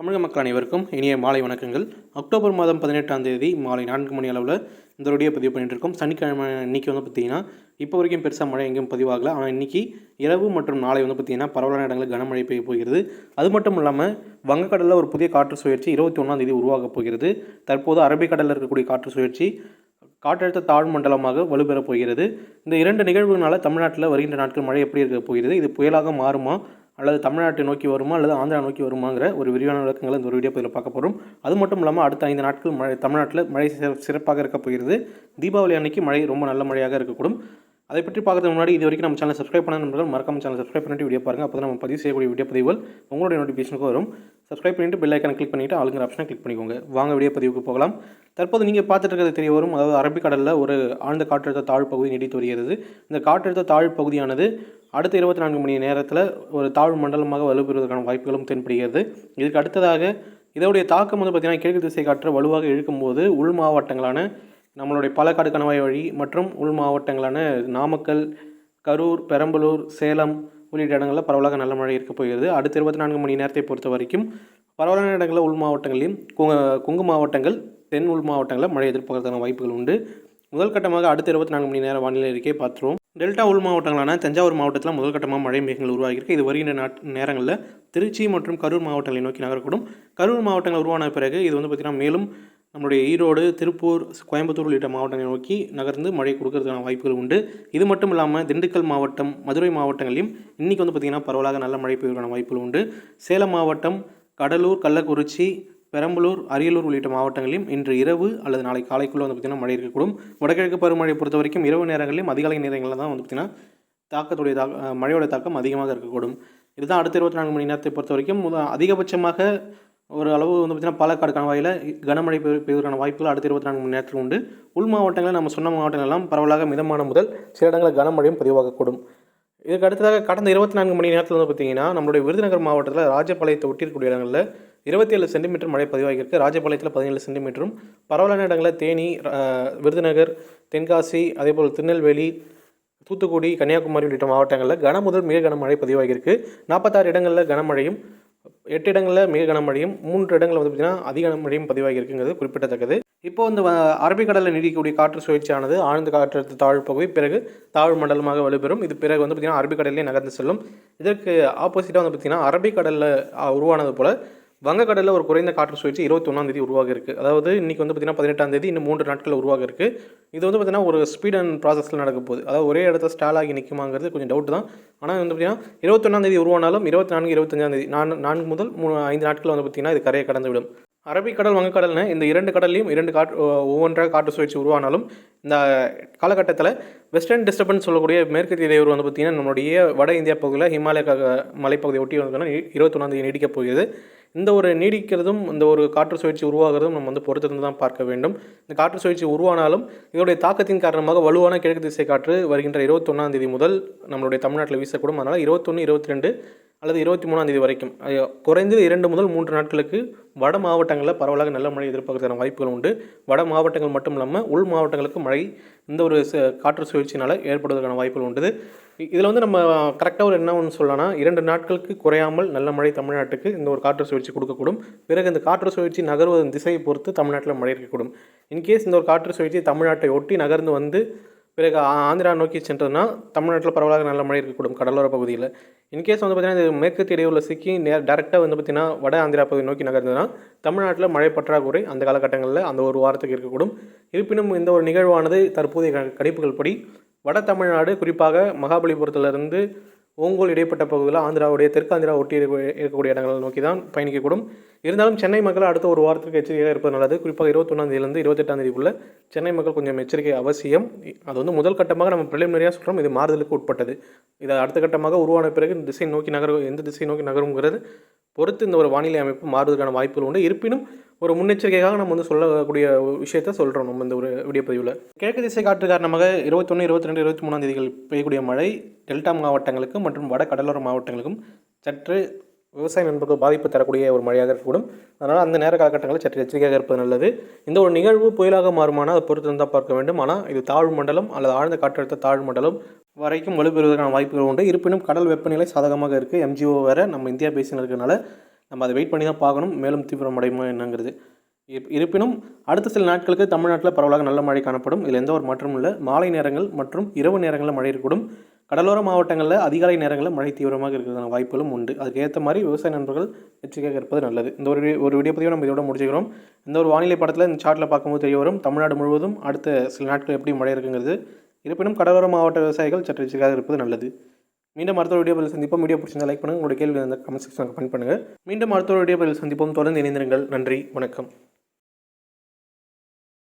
தமிழக மக்கள் அனைவருக்கும் இனிய மாலை வணக்கங்கள். அக்டோபர் மாதம் பதினெட்டாம் தேதி மாலை நான்கு மணி அளவில் இந்த வீடியோ பதிவு பண்ணிட்டு இருக்கோம். சனிக்கிழமை இன்னைக்கு வந்து பார்த்திங்கன்னா இப்போ வரைக்கும் பெருசாக மழை எங்கேயும் பதிவாகலை. ஆனால் இன்றைக்கி இரவு மற்றும் நாளை வந்து பார்த்திங்கன்னா பரவலான இடங்களில் கனமழை பெய்ய போகிறது. அது மட்டும் இல்லாமல் வங்கக்கடலில் ஒரு புதிய காற்று சுழற்சி இருபத்தி ஒன்றாம் தேதி உருவாகப் போகிறது. தற்போது அரபிக்கடலில் இருக்கக்கூடிய காற்று சுழற்சி காற்றழுத்த தாழ் மண்டலமாக வலுப்பெறப் போகிறது. இந்த இரண்டு நிகழ்வுகளால் தமிழ்நாட்டில் வருகின்ற நாட்கள் மழை எப்படி இருக்க போகிறது? இது புயலாக மாறுமா? அல்லது தமிழ்நாட்டை நோக்கி வருமா அல்லது ஆந்திரா நோக்கி வருமாங்கிற ஒரு விரிவான விளக்கங்களை இந்த ஒரு வீடியோ பதிவில் பார்க்க போகிறோம் அது மட்டும் இல்லாமல் அடுத்த ஐந்து நாட்கள் மழை தமிழ்நாட்டில் மழை சிறப்பாக இருக்க போகிறது. தீபாவளி அன்னைக்கு மழை ரொம்ப நல்ல மழையாக இருக்கக்கூடும். அதை பற்றி பார்க்கறதுக்கு முன்னாடி இது வரைக்கும் நம்ம சேனல் சப்ஸ்கிரைப் பண்ண நண்பர்கள் மறக்காம சேனல் சப்ஸ்கிரைப் பண்ணிட்டு வீடியோ பாருங்கள் அப்போ நம்ம பதிவு செய்யக்கூடிய வீடியோ பதிவுகள் உங்களுடைய நோட்டிஃபிகேஷனுக்கு வரும். சப்ஸ்கிரைப் பண்ணிட்டு பெல் ஐக்கான கிளிக் பண்ணிவிட்டு ஆளுங்கிற ஆப்ஷனை கிளிக் பண்ணிக்கோங்க. வாங்க வீடியோ பதிவுக்கு போகலாம். தற்போது நீங்கள் பார்த்துட்டு இருக்கிறது தெரிய வரும். அதாவது அரபிக்கடலில் ஒரு ஆழ்ந்த காற்றழுத்த தாழ்வு பகுதி நீடித்து வருகிறது. இந்த காற்றழுத்த தாழ்வு பகுதியானது அடுத்த இருபத்தி நான்கு மணி நேரத்தில் ஒரு தாழ்வு மண்டலமாக வலுப்பெறுவதற்கான வாய்ப்புகளும் தென்படுகிறது. இதுக்கு அடுத்ததாக இதோடைய தாக்கம் வந்து பார்த்திங்கன்னா கிழக்கு திசை காற்று வலுவாக இழுக்கும்போது உள் மாவட்டங்களான நம்மளுடைய பாலக்காடு கணவாய் வழி மற்றும் உள் மாவட்டங்களான நாமக்கல் கரூர் பெரம்பலூர் சேலம் உள்ளிட்ட இடங்களில் பரவலாக நல்ல மழை இருக்க போகிறது. அடுத்த இருபத்தி நான்கு மணி நேரத்தை பொறுத்த வரைக்கும் பரவலான இடங்களில் உள் மாவட்டங்களிலும் குங்கு மாவட்டங்கள் தென் உள் மாவட்டங்களில் மழை எதிர்பார்க்கறதுக்கான வாய்ப்புகள் உண்டு. முதல் கட்டமாக அடுத்த இருபத்தி நான்கு மணி நேர வானிலை இருக்கே பார்த்துருவோம். டெல்டா உள் மாவட்டங்களான தஞ்சாவூர் மாவட்டத்தில் முதல் கட்டமாக மழை மேகங்கள் உருவாகியிருக்கு. இது வருகின்ற நாட் நேரங்களில் திருச்சி மற்றும் கரூர் மாவட்டங்களை நோக்கி நகரக்கூடும். கரூர் மாவட்டங்கள் உருவான பிறகு இது வந்து பார்த்திங்கன்னா மேலும் நம்மளுடைய ஈரோடு திருப்பூர் கோயம்புத்தூர் உள்ளிட்ட மாவட்டங்களை நோக்கி நகர்ந்து மழை கொடுக்கறதுக்கான வாய்ப்புகள் உண்டு. இது மட்டும் இல்லாமல் திண்டுக்கல் மாவட்டம் மதுரை மாவட்டங்களையும் இன்றைக்கி வந்து பார்த்திங்கன்னா பரவலாக நல்ல மழை பெய்வதற்கான வாய்ப்புகள் உண்டு. சேலம் மாவட்டம் கடலூர் கள்ளக்குறிச்சி பெரம்பலூர் அரியலூர் உள்ளிட்ட மாவட்டங்களிலும் இன்று இரவு அல்லது நாளை காலைக்குள்ளே வந்து பார்த்திங்கன்னா மழை இருக்கக்கூடும். வடகிழக்கு பருவமழையை பொறுத்த வரைக்கும் இரவு நேரங்களிலும் அதிகாலை நேரங்களில் தான் வந்து பார்த்திங்கன்னா தாக்கத்துடைய தாக்க மழையோட தாக்கம் அதிகமாக இருக்கக்கூடும். இதுதான் அடுத்த இருபத்தி நான்கு மணி நேரத்தை பொறுத்த வரைக்கும் அதிகபட்சமாக ஒரு அளவு வந்து பார்த்திங்கன்னா பாலக்காடு கணவாயில் கனமழை பெய்ய- பெய்வதற்கான வாய்ப்புகள் அடுத்த இருபத்தி நான்கு மணி நேரத்தில் உண்டு. உள் மாவட்டங்களில் நம்ம சொன்ன மாவட்டங்கள்லாம் பரவலாக மிதமான முதல் சில இடங்களில் கனமழையும் பதிவாகக்கூடும். இதுக்கு அடுத்ததாக கடந்த இருபத்தி நான்கு மணி நேரத்தில் வந்து பார்த்தீங்கன்னா நம்மளுடைய விருதுநகர் மாவட்டத்தில் ராஜபாளையத்தை ஒட்டி இடங்களில் இருபத்தி ஏழு சென்டிமீட்டர் மழை பதிவாகியிருக்கு. ராஜபாளையத்தில் பதினேழு சென்டிமீட்டரும் பரவலான இடங்களில் தேனி விருதுநகர் தென்காசி அதேபோல் திருநெல்வேலி தூத்துக்குடி கன்னியாகுமரி உள்ளிட்ட மாவட்டங்களில் கன முதல் மிக கனமழை பதிவாகியிருக்கு. நாற்பத்தாறு இடங்களில் கனமழையும் எட்டு இடங்களில் மிக கனமழையும் மூன்று இடங்களில் வந்து பார்த்திங்கன்னா அதிக கனமழையும் பதிவாகியிருக்குங்கிறது குறிப்பிடத்தக்கது. இப்போ வந்து அரபிக்கடலில் நீடிக்கக்கூடிய காற்று சுழற்சியானது ஆழ்ந்த காற்றழுத்த தாழ்வு பகுதி பிறகு தாழ்வு மண்டலமாக வலுப்பெறும். இது பிறகு வந்து பார்த்திங்கன்னா அரபிக்கடலே நகர்ந்து செல்லும். இதற்கு ஆப்போசிட்டாக வந்து பார்த்திங்கன்னா அரபிக்கடலில் உருவானது போல் வங்கக்கடலில் ஒரு குறைந்த காற்று சுழற்சி இருபத்தி தேதி உருவாக இருக்குது அதாவது இன்றைக்கி வந்து பார்த்திங்கன்னா பதினெட்டாம் தேதி இன்னும் மூன்று நாட்கள் உருவாக இருக்குது இது வந்து பார்த்திங்கன்னா ஒரு ஸ்பீட் அண்ட் ப்ராசஸில் நடக்க போகுது. அதாவது ஒரே இடத்துல ஸ்டால் ஆகி நிற்குமாங்கிறது கொஞ்சம் டவுட் தான். ஆனால் வந்து பார்த்திங்கன்னா இருபத்தொன்னாம் தேதி உருவானாலும் இருபத்தி நான்கு இருபத்தஞ்சாம் தேதி நான் நான்கு முதல் மூணு ஐந்து நாட்கள் வந்து பார்த்திங்கன்னா இது கரையை கடந்து விடும் அரபிக்கடல் வங்கக்கடல்னு இந்த இரண்டு கடல்லையும் இரண்டு காற்று ஒவ்வொன்றாக காற்று சுழற்சி உருவானாலும் இந்த காலகட்டத்தில் வெஸ்டர்ன் டிஸ்டர்பன்ஸ் சொல்லக்கூடிய மேற்கு இடையூறு வந்து பார்த்திங்கன்னா நம்மளுடைய வட இந்தியா பகுதியில் ஹிமாலய க- மலைப்பகுதியை ஒட்டி வந்து இருபத்தொன்னாம் தேதி நீடிக்கப் போகிறது. இந்த ஒரு நீடிக்கிறதும் இந்த ஒரு காற்று சுழற்சி உருவாகிறதும் நம்ம வந்து பொறுத்திருந்து தான் பார்க்க வேண்டும். இந்த காற்று சுழற்சி உருவானாலும் இதோடைய தாக்கத்தின் காரணமாக வலுவான கிழக்கு திசை காற்று வருகின்ற இருபத்தொன்னாம் தேதி முதல் நம்மளுடைய தமிழ்நாட்டில் வீசக்கூடும். அதனால் இருபத்தொன்று இருபத்தி ரெண்டு அல்லது இருபத்தி மூணாம் தேதி வரைக்கும் குறைந்தது இரண்டு முதல் மூன்று நாட்களுக்கு வட மாவட்டங்களில் பரவலாக நல்ல மழை எதிர்பார்க்கறதுக்கான வாய்ப்புகள் உண்டு. வட மாவட்டங்கள் மட்டும் இல்லாமல் உள் மாவட்டங்களுக்கு மழை இந்த ஒரு ச- காற்று சுழற்சினால் ஏற்படுவதற்கான வாய்ப்புகள் உண்டு. இதில் வந்து நம்ம கரெக்டாக ஒரு என்ன ஒன்று சொல்லலாம்னா இரண்டு நாட்களுக்கு குறையாமல் நல்ல மழை தமிழ்நாட்டுக்கு இந்த ஒரு காற்று சுழற்சி கொடுக்கக்கூடும். பிறகு இந்த காற்று சுழற்சி நகர்வதன் திசையை பொறுத்து தமிழ்நாட்டில் மழை இருக்கக்கூடும். இன்கேஸ் இந்த ஒரு காற்று சுழற்சி தமிழ்நாட்டை ஒட்டி நகர்ந்து வந்து பிறகு ஆந்திரா நோக்கி சென்றதுன்னா தமிழ்நாட்டில் பரவலாக நல்ல மழை இருக்கக்கூடும் கடலோர பகுதியில். இன்கேஸ் வந்து பார்த்திங்கன்னா இது மேற்கு இடையூரில் சிக்கி நேர் டேரெக்டாக வந்து பார்த்திங்கன்னா வட ஆந்திரா பகுதி நோக்கி நகர்ந்ததுன்னா தமிழ்நாட்டில் மழை பற்றாக்குறை அந்த காலகட்டங்களில் அந்த ஒரு வாரத்துக்கு இருக்கக்கூடும். இருப்பினும் இந்த ஒரு நிகழ்வானது தற்போதைய க- கணிப்புகள் படி வட தமிழ்நாடு குறிப்பாக மகாபலிபுரத்திலிருந்து ஓங்கோல் இடைப்பட்ட பகுதியில் ஆந்திராவுடைய தெற்காந்திரா ஒட்டி இருக்கக்கூடிய இடங்களை நோக்கி தான் பயணிக்கக்கூடும். இருந்தாலும் சென்னை மக்கள் அடுத்த ஒரு வாரத்துக்கு எச்சரிக்கையாக இருப்பது நல்லது. குறிப்பாக இருபத்தொன்னாந்தேதியிலிருந்து இருபத்தெட்டாம் தேதிக்குள்ள சென்னை மக்கள் கொஞ்சம் எச்சரிக்கை அவசியம். அது வந்து முதல் கட்டமாக நம்ம பிரிலிமினரியாக சொல்கிறோம் இது மாறுதலுக்கு உட்பட்டது. இது அடுத்த கட்டமாக உருவான பிறகு இந்த திசை நோக்கி நகரும் எந்த திசை நோக்கி நகருங்கிறது பொறுத்து இந்த ஒரு வானிலை அமைப்பு மாறுவதற்கான வாய்ப்புகள் உண்டு. இருப்பினும் ஒரு முன்னெச்சரிக்கையாக நம்ம வந்து சொல்லக்கூடிய விஷயத்த சொல்கிறோம் நம்ம இந்த ஒரு வீடியோ பதிவில். கிழக்கு திசை காற்று காரணமாக இருபத்தொன்று இருபத்தி ரெண்டு இருபத்தி மூணாம் தேதிகள் பெய்யக்கூடிய மழை டெல்டா மாவட்டங்களுக்கு மற்றும் வட கடலோர மாவட்டங்களுக்கும் சற்று விவசாய நண்பர்கள் பாதிப்பு தரக்கூடிய ஒரு மழையாக இருக்கக்கூடும். அதனால் அந்த நேர காலகட்டங்களில் சற்று எச்சரிக்கையாக இருப்பது நல்லது. இந்த ஒரு நிகழ்வு புயலாக மாறுமானால் அதை பொறுத்து தான் பார்க்க வேண்டும். ஆனால் இது தாழ்வு மண்டலம் அல்லது ஆழ்ந்த காற்றழுத்த தாழ்வு மண்டலம் வரைக்கும் வலுப்பெறுவதற்கான வாய்ப்புகள் உண்டு. இருப்பினும் கடல் வெப்பநிலை சாதகமாக இருக்குது எம்ஜிஓ வேறு நம்ம இந்தியா பேசின நம்ம அதை வெயிட் பண்ணி தான் பார்க்கணும். மேலும் தீவிரமடையுமா என்னங்கிறது. இருப்பினும் அடுத்த சில நாட்களுக்கு தமிழ்நாட்டில் பரவலாக நல்ல மழை காணப்படும். இதில் எந்த ஒரு மாற்றமும் இல்லை. மாலை நேரங்கள் மற்றும் இரவு நேரங்களில் மழை இருக்கக்கூடும். கடலோர மாவட்டங்களில் அதிகாலை நேரங்களில் மழை தீவிரமாக இருக்கிறதான வாய்ப்புகளும் உண்டு. அதுக்கேற்ற மாதிரி விவசாய நண்பர்கள் எச்சரிக்கையாக இருப்பது நல்லது. இந்த ஒரு ஒரு வீடியோ பதிவை நம்ம இதோட முடிச்சுக்கிறோம். இந்த ஒரு வானிலை படத்தில் இந்த சார்ட்டில் பார்க்கும்போது தெரிய வரும். தமிழ்நாடு முழுவதும் அடுத்த சில நாட்கள் எப்படி மழை இருக்குங்கிறது. இருப்பினும் கடலோர மாவட்ட விவசாயிகள் சற்று எச்சரிக்கையாக இருப்பது நல்லது. மீண்டும் அடுத்த வீடியோ பதில் சந்திப்போம். வீடியோ பிடிச்சிருந்தா லைக் பண்ணுங்கள் உங்களுடைய கேள்வி அந்த கமெண்ட் செக்ஷனில் கமெண்ட் பண்ணுங்கள் மீண்டும் அடுத்த வீடியோ பதில் சந்திப்போம். தொடர்ந்து இணைந்திருங்கள். நன்றி. வணக்கம்.